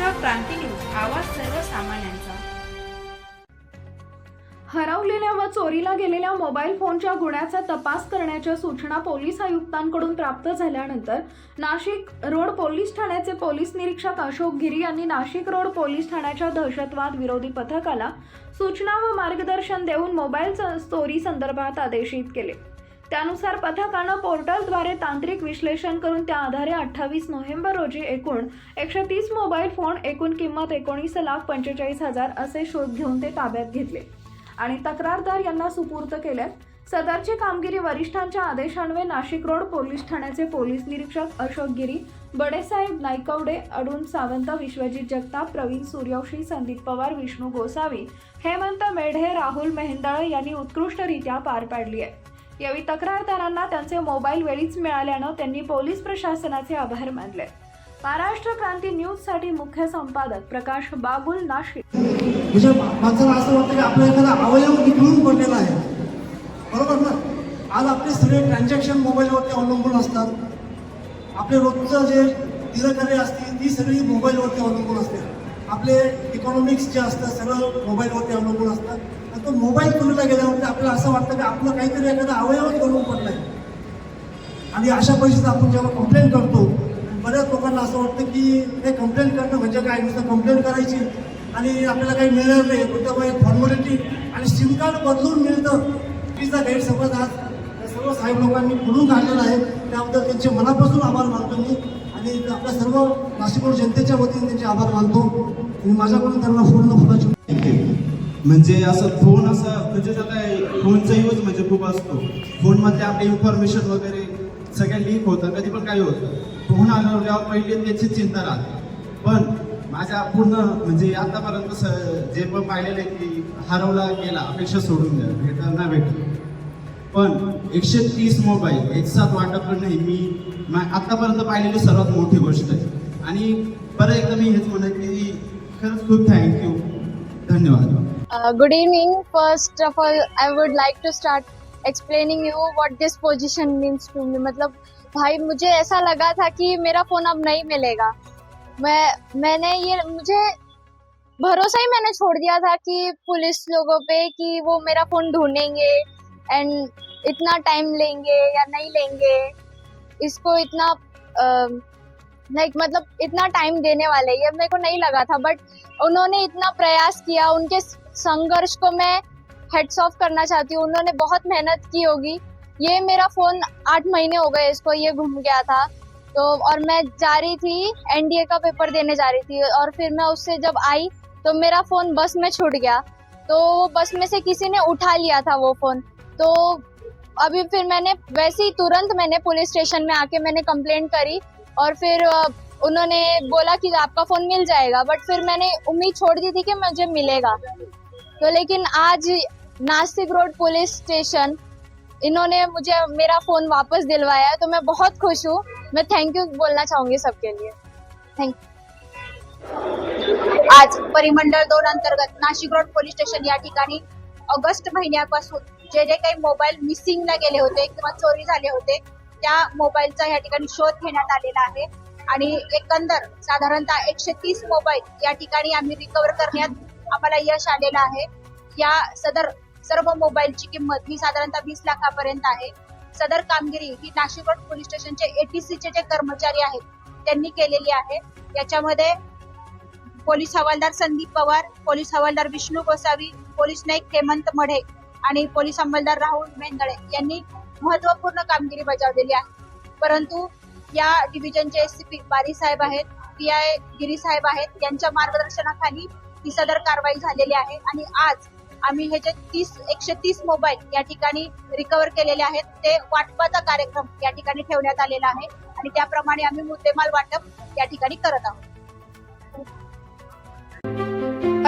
Maharashtra Kranti news आवाज सर्वसामान्यांचा. हरवलेल्या व चोरीला गेलेल्या मोबाईल फोनच्या गुन्ह्याचा तपास करण्याच्या सूचना पोलीस आयुक्तांकडून प्राप्त झाल्यानंतर नाशिक रोड पोलीस ठाण्याचे पोलीस निरीक्षक अशोक गिरी यांनी नाशिक रोड पोलीस ठाण्याच्या दहशतवाद विरोधी पथकाला सूचना व मार्गदर्शन देऊन मोबाईल चोरी संदर्भात आदेशित केले. त्यानुसार पथकानं पोर्टलद्वारे तांत्रिक विश्लेषण करून त्या आधारे अठ्ठावीस नोव्हेंबर रोजी एकूण एकशे तीस मोबाईल फोन एकूण किंमत एकोणीस लाख पंचेचाळीस हजार असे शोध घेऊन ते ताब्यात घेतले. आणि तक्रारदार यांना सुपूर्त केल्यात. सदरची कामगिरी वरिष्ठांच्या आदेशान्वये नाशिक रोड पोलीस ठाण्याचे पोलीस निरीक्षक अशोक गिरी बडेसाहेब नायकवडे अरुण सावंत विश्वजित जगताप प्रवीण सूर्यवंशी संदीप पवार विष्णू गोसावी हेमंत मेढे राहुल मेहेंदळ यांनी उत्कृष्टरित्या पार पाडली आहे. यावेळी तक्रारदारांना त्यांचे मोबाईल वेळीच मिळाल्यानं त्यांनी पोलीस प्रशासनाचे आभार मानले. महाराष्ट्र क्रांती न्यूजसाठी मुख्य संपादक प्रकाश बागुल नाशिक. म्हणजे माणसाला असं वाटतं की आपला एखादा अवयव निघून पडलेला आहे. बरोबर ना? आज आपले सगळे ट्रान्झॅक्शन मोबाईलवरती अवलंबून असतात. आपले रोजचं जे दिनकार्य असते ती सगळी मोबाईलवरती अवलंबून असते. आपले इकॉनॉमिक्स जे असतं सगळं मोबाईलवरती अवलंबून असतं आणि तो मोबाईल चोरीला गेल्यावरती आपल्याला असं वाटतं की आपलं काहीतरी एखादा अवयवच बनवून पडलाय. आणि अशा परिस्थितीत आपण जेव्हा कंप्लेंट करतो बऱ्याच लोकांना असं वाटतं की हे कंप्लेंट करणं म्हणजे काय? नुसतं कंप्लेंट करायची. आणि आपल्याला काही मिळणार नाही. त्यामुळे फॉर्मॅलिटी आणि सिम कार्ड बदलून मिळतं. तिचा गैरसमज आज सर्व साहेब लोकांनी खुलून काढलेला आहे. त्याबद्दल त्यांचे मनापासून आभार मानतो मी. आणि आपल्या सर्व नाशिक जनतेच्या वतीने त्यांचे आभार मानतो. आणि माझ्याकडून त्यांना पूर्ण फुलाची म्हणजे असं फोन असं म्हणजे आता फोनचा यूज म्हणजे खूप असतो. फोनमध्ये आपले इन्फॉर्मेशन वगैरे सगळ्या लीक होतं कधी पण काही होतं. फोन आल्यावर पहिले त्याची चिंता राहते. पण माझ्या पूर्ण म्हणजे आतापर्यंत स- जे पण पाहिलेलं आहे की हरवला गेला अपेक्षा सोडून द्या. भेटणार नाही भेटलं. पण एकशे तीस मोबाईल एक साथ वाटप नाही. मी आत्तापर्यंत पाहिलेली सर्वात मोठी गोष्ट आहे. आणि बरं एकदा मी हेच म्हणत की खरंच खूप थँक्यू धन्यवाद. Good evening first of all I would would to start explaining you what this this means to me मतलब भाई मुझे ऐसा लगा था कि मेरा फोन अब नहीं मिलेगा। मैं मैंने ये मुझे भरोसा ही मैंने छोड़ दिया था कि पुलिस लोगों पे कि वो मेरा फोन ढूंढेंगे। एंड इतना टाइम लेंगे या नहीं लेंगे, इसको इतना लाइक मतलब इतना टाइम देने वाले, ये मेरे को नहीं लगा था बट उन्होंने इतना प्रयास किया, उनके संघर्ष को मैं हेड्स ऑफ़ करना चाहती हूँ, उन्होंने बहुत मेहनत की होगी। ये मेरा फ़ोन आठ महीने हो गए इसको, ये घूम गया था। तो और मैं जा रही थी एनडीए का पेपर देने जा रही थी, और फिर मैं उससे जब आई तो मेरा फ़ोन बस में छूट गया। तो वो बस में से किसी ने उठा लिया था वो फ़ोन तो अभी फिर मैंने, वैसे ही तुरंत मैंने पुलिस स्टेशन में आके मैंने कंप्लेंट करी और फिर उन्होंने बोला कि आपका फ़ोन मिल जाएगा बट फिर मैंने उम्मीद छोड़ दी थी कि मुझे मिलेगा। तो लेकिन आज नासिक रोड पुलिस स्टेशन, इन्होंने मुझे, मेरा फ़ोन वापस दिलवाया तो मैं बहुत खुश हूँ। मैं थैंक यू बोलना चाहूँगी सबके लिए। थैंक आज परिमंडळ दोन अंतर्गत नाशिक रोड पोलीस स्टेशन या ठिकाणी ऑगस्ट महिन्यापासून जे जे काही मोबाईल मिसिंगला गेले होते किंवा चोरी झाले होते त्या मोबाईलचा या ठिकाणी शोध घेण्यात आलेला आहे. आणि एकंदर साधारणतः एकशे तीस मोबाईल या ठिकाणी आम्ही रिकव्हर करण्यात आम्हाला यश आलेलं आहे. या सदर सर्व मोबाईलची किंमत ही साधारणतः वीस लाखापर्यंत आहे. सदर कामगिरी ही नाशिक रोड पोलीस स्टेशनचे एटीसीचे जे कर्मचारी आहेत त्यांनी केलेली आहे. याच्यामध्ये पोलीस हवालदार संदीप पवार पोलीस हवालदार विष्णू गोसावी पोलीस नाईक हेमंत मढे आणि पोलीस अंमलदार राहुल मेंदळे यांनी महत्त्वपूर्ण कामगिरी बजावलेली आहे. परंतु या डिव्हिजनचे एसीपी बारी साहेब आहेत पी आय गिरी साहेब आहेत यांच्या मार्गदर्शनाखाली ही सदर कारवाई झालेली आहे आणि आज आम्ही हे जे तीस एकशे तीस मोबाईल या ठिकाणी रिकव्हर केलेले आहेत ते वाटपाचा कार्यक्रम या ठिकाणी ठेवण्यात आलेला आहे आणि त्याप्रमाणे आम्ही मुद्देमाल वाटप या ठिकाणी करत आहोत.